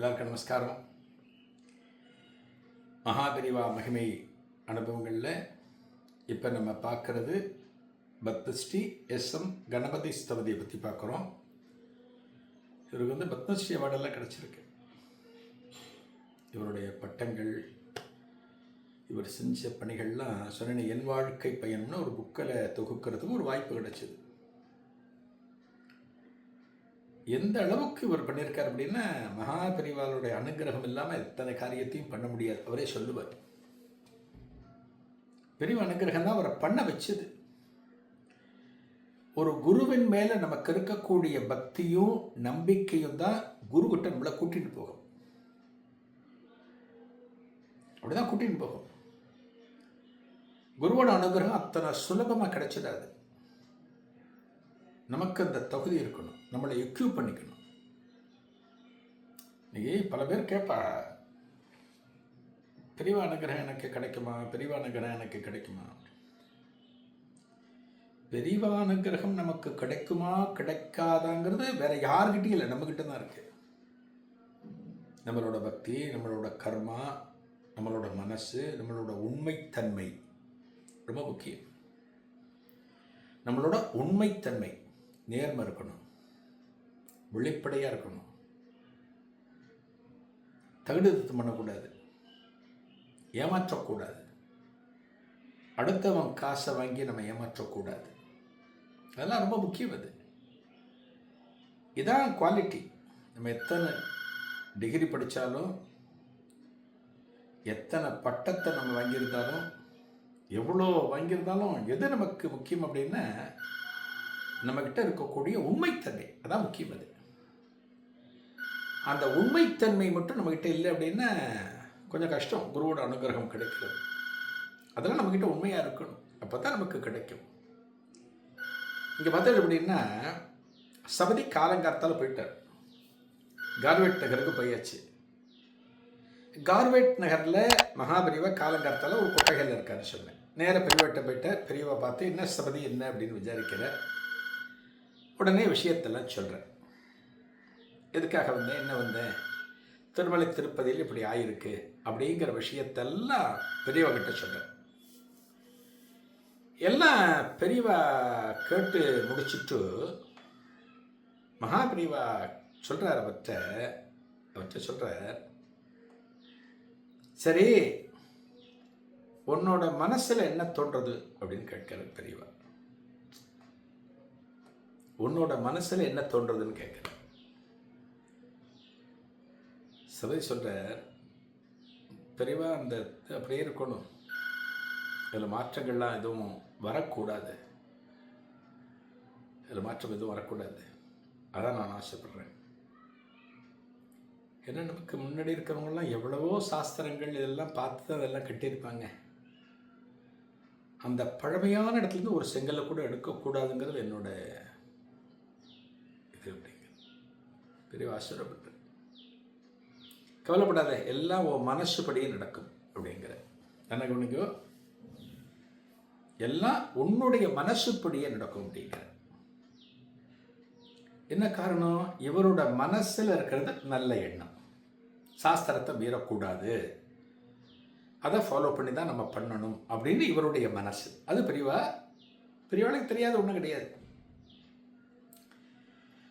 எல்லாருக்கும் நமஸ்காரம். மகாபெரிவா மகிமை அனுபவங்களில் இப்போ நம்ம பார்க்கறது பத்மஸ்ரீ எஸ் எம் கணபதி ஸ்தபதியை பற்றி பார்க்குறோம். இவருக்கு வந்து பத்மஸ்ரீ அவார்டெல்லாம் கிடச்சிருக்கு. இவருடைய பட்டங்கள் இவர் செஞ்ச பணிகள்லாம் சொன்ன என் வாழ்க்கை பயணம்னு ஒரு புக்கில் தொகுக்கிறதுக்கு ஒரு வாய்ப்பு கிடச்சிது. எந்த அளவுக்கு இவர் பண்ணியிருக்கார் அப்படின்னா மகாபரிவாளுடைய அனுகிரகம் இல்லாமல் எத்தனை காரியத்தையும் பண்ண முடியாது. அவரே சொல்லுவார். பெரிய அனுகிரகம் தான் அவரை பண்ண வச்சது. ஒரு குருவின் மேலே நமக்கு இருக்கக்கூடிய பக்தியும் நம்பிக்கையும் தான் குருக்கிட்ட நம்மளை கூட்டிட்டு போகும். அப்படிதான் கூட்டிட்டு போகும். குருவோட அனுகிரகம் அத்தனை சுலபமாக கிடைச்சிடாது. நமக்கு அந்த தகுதி இருக்கணும். நம்மளை எக்யூப் பண்ணிக்கணும். இன்னைக்கு பல பேர் கேட்பா பெரியவா அனுகிரகம் எனக்கு கிடைக்குமா? பெரியவா அனுகிரகம் எனக்கு கிடைக்குமா? பெரியவா அனுகிரகம் நமக்கு கிடைக்குமா? கிடைக்காதாங்கிறது வேற யாருக்கிட்டையும் இல்லை. நம்மகிட்ட தான் இருக்கு. நம்மளோட பக்தி நம்மளோட கர்மா நம்மளோட மனசு நம்மளோட உண்மைத்தன்மை ரொம்ப முக்கியம். நம்மளோட உண்மைத்தன்மை நேர்மை இருக்கணும். வெளிப்படையாக இருக்கணும். தகுடுத்தம் பண்ணக்கூடாது. ஏமாற்றக்கூடாது. அடுத்தவன் காசை வாங்கி நம்ம ஏமாற்றக்கூடாது. அதெல்லாம் ரொம்ப முக்கியம் அது. இதான் குவாலிட்டி நம்ம எத்தனை டிகிரி படித்தாலும் எத்தனை பட்டத்தை நம்ம வாங்கியிருந்தாலும் எவ்வளோ வாங்கியிருந்தாலும் எது நமக்கு முக்கியம் அப்படின்னா நம்மக்கிட்ட இருக்கக்கூடிய உண்மைத்தன்மை. அதான் முக்கியம் அது. அந்த உண்மைத்தன்மை மட்டும் நம்மக்கிட்ட இல்லை அப்படின்னா கொஞ்சம் கஷ்டம். குருவோட அனுகிரகம் கிடைக்கிறது அதெல்லாம் நம்மக்கிட்ட உண்மையாக இருக்கணும். அப்போ தான் நமக்கு கிடைக்கும். இங்கே பார்த்தது அப்படின்னா சபதி காலங்காலத்தால் போயிட்டார். கார்வேட் நகருக்கு போயாச்சு. கார்வேட் நகரில் மகாபெரிவா காலங்காலத்தால் ஒரு கொட்டகையில் இருக்காருன்னு சொன்னேன். நேராக பெரியவட்ட போயிட்டார். பெரியவா பார்த்து என்ன சபதி என்ன? அப்படின்னு விசாரிக்கிறார். உடனே விஷயத்தெல்லாம் சொல்கிறேன் எதுக்காக வந்தேன்? என்ன வந்தேன்? திருமலை திருப்பதியில் இப்படி ஆயிருக்கு அப்படிங்கிற விஷயத்தெல்லாம் பெரியவகிட்ட சொல்கிறேன் எல்லாம் பெரியவா கேட்டு முடிச்சுட்டு மகாபிரிவா சொல்கிறார் அவர்கிட்ட. அவர்கிட்ட சொல்கிறார் சரி உன்னோட மனசில் என்ன தோன்றது? அப்படின்னு கேட்கிறார் பெரியவா. உன்னோட மனசில் என்ன தோன்றதுன்னு கேட்குறேன் சபை சொல்கிறார் பெரியவா அந்த அப்படியே இருக்கணும். இதில் மாற்றங்கள்லாம் எதுவும் வரக்கூடாது. இதில் மாற்றம் எதுவும் வரக்கூடாது. அதான் நான் ஆசைப்படுறேன். ஏன்னா நமக்கு முன்னாடி இருக்கிறவங்கலாம் எவ்வளவோ சாஸ்திரங்கள் இதெல்லாம் பார்த்து தான் அதெல்லாம் கட்டியிருப்பாங்க. அந்த பழமையான இடத்துலேருந்து ஒரு செங்கலை கூட எடுக்கக்கூடாதுங்கிறது என்னோட இது அப்படிங்கிறது பெரிய ஆசிரியப்பட்டு கவலைப்படாத எல்லாம் உன் மனசுபடியே நடக்கும் அப்படிங்கிற. என்ன கவனிக்கோ? எல்லாம் உன்னுடைய மனசுப்படியே நடக்கும் அப்படிங்கிற. என்ன காரணம்? இவரோட மனசில் இருக்கிறது நல்ல எண்ணம். சாஸ்திரத்தை மீறக்கூடாது. அதை ஃபாலோ பண்ணி தான் நம்ம பண்ணணும் அப்படின்னு இவருடைய மனசு. அது பெரியவா பெரியவாளுக்கு தெரியாத ஒன்றும் கிடையாது.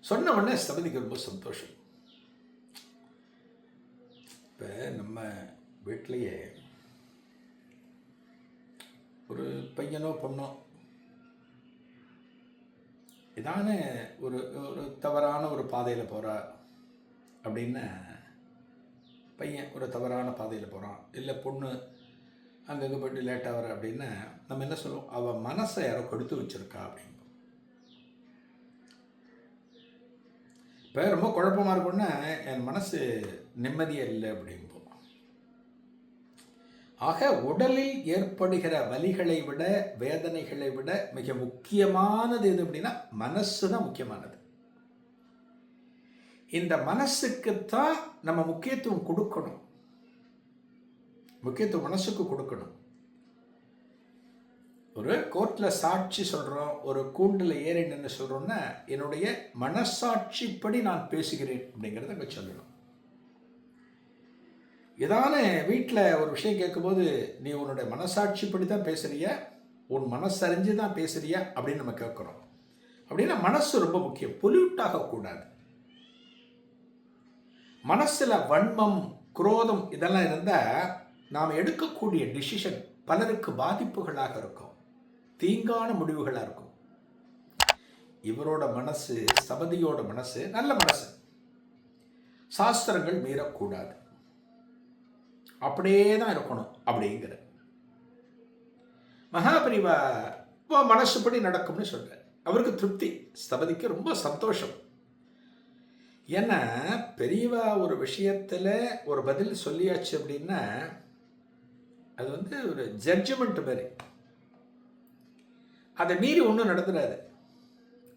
சொன்ன உடனே சபதிக்கு ரொம்ப சந்தோஷம். இப்போ நம்ம வீட்டிலையே ஒரு பையனோ பொண்ணோ இதான ஒரு ஒரு தவறான ஒரு பாதையில் போகிறா அப்படின்னு பையன் ஒரு தவறான பாதையில் போகிறான் இல்லை பொண்ணு அங்கங்கே போயிட்டு லேட்டாக வர அப்படின்னா நம்ம என்ன சொல்லுவோம்? அவள் மனசை யாரோ கொடுத்து வச்சிருக்கா அப்படிம்போம் இப்போ ரொம்ப குழப்பமாக இருக்கும்னா என் மனசு நிம்மதியாக இல்லை அப்படிம்போம். ஆக உடலில் ஏற்படுகிற வலிகளை விட வேதனைகளை விட மிக முக்கியமானது எது அப்படின்னா மனசு தான் முக்கியமானது. இந்த மனசுக்குத்தான் நம்ம முக்கியத்துவம் கொடுக்கணும். முக்கியத்துவம் மனசுக்கு கொடுக்கணும். ஒரு கோர்ட்டில் சாட்சி சொல்கிறோம் ஒரு கூண்டில் ஏறி நின்று சொல்கிறோன்னா என்னுடைய மனசாட்சிப்படி நான் பேசுகிறேன் அப்படிங்கிறத சொல்லணும். ஏதான வீட்டில் ஒரு விஷயம் கேட்கும்போது நீ உன்னுடைய மனசாட்சிப்படி தான் பேசுறிய உன் மனசறிஞ்சு தான் பேசுகிறிய அப்படின்னு நம்ம கேட்குறோம். அப்படின்னா மனசு ரொம்ப முக்கியம். பொல்யூட் ஆகக்கூடாது. மனசில் வன்மம் குரோதம் இதெல்லாம் இருந்தால் நாம் எடுக்கக்கூடிய டிசிஷன் பலருக்கு பாதிப்புகளாக இருக்கும். தீங்கான முடிவுகளாக இருக்கும். இவரோட மனசு சபதியோட மனசு நல்ல மனசு. சாஸ்திரங்கள் மீறக்கூடாது. அப்படியே தான் இருக்கணும் அப்படிங்கிற மகாபரிவா மனசுப்படி நடக்கும்னு சொல்கிறார் அவருக்கு திருப்தி ஸ்தபதிக்கு ரொம்ப சந்தோஷம். ஏன்னா பெரியவா ஒரு விஷயத்தில் ஒரு பதில் சொல்லியாச்சு அப்படின்னா அது வந்து ஒரு ஜட்ஜ்மெண்ட் மாதிரி. அதை மீறி ஒன்றும் நடந்துடாது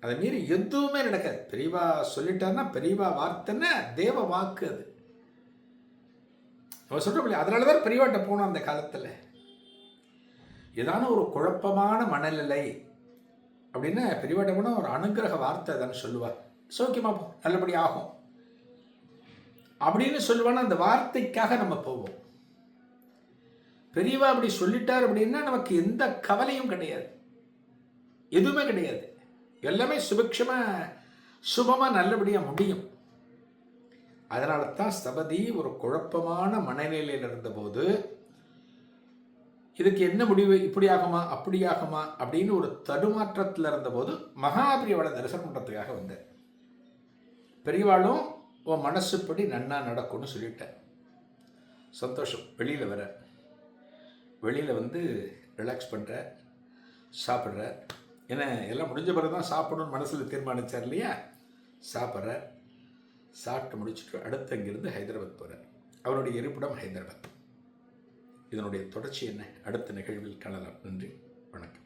அதை மீறி எதுவுமே நடக்காது. பெரியவா சொல்லிட்டாருன்னா பெரியவா வார்த்தைன்னா தேவ வாக்கு அது. அவர் சொல்கிறோம் அதனால தான் பெரியவாட்ட போனோம் அந்த காலத்தில். ஏதான ஒரு குழப்பமான மனநிலை அப்படின்னா பெரியவாட்ட போனால் ஒரு அனுகிரக வார்த்தை தானே சொல்லுவார் சௌக்கியமா போ நல்லபடி ஆகும். அப்படின்னு சொல்லுவானா அந்த வார்த்தைக்காக நம்ம போவோம். பெரியவா அப்படி சொல்லிட்டார் அப்படின்னா நமக்கு எந்த கவலையும் கிடையாது. எதுவுமே கிடையாது. எல்லாமே சுபிக்ஷமாக சுபமாக நல்லபடியாக முடியும். அதனால தான் ஸ்தபதி ஒரு குழப்பமான மனநிலையில் இருந்தபோது இதுக்கு என்ன முடிவு? இப்படி ஆகுமா அப்படி ஆகுமா அப்படின்னு ஒரு தடுமாற்றத்தில் இருந்தபோது மகாபிரியவளை தரிசனம் பண்ணுறதுக்காக வந்தேன். பெரியவாளும் உன் மனசுப்படி நன்னா நடக்கும்னு சொல்லிட்டேன். சந்தோஷம். வெளியில் வர. வெளியில் வந்து ரிலாக்ஸ் பண்ணுற சாப்பிட்ற. ஏன்னா எல்லாம் முடிஞ்ச பிறகு தான் சாப்பிடணும்னு மனசில் தீர்மானித்தார் இல்லையா? சாப்பிட்ற. சாப்பிட்டு முடிச்சுட்டு அடுத்து அங்கிருந்து ஹைதராபாத் போகிறார் அவருடைய இருப்பிடம் ஹைதராபாத். இதனுடைய தொடர்ச்சி என்ன? அடுத்த நிகழ்வில் காணலாம். நன்றி. வணக்கம்.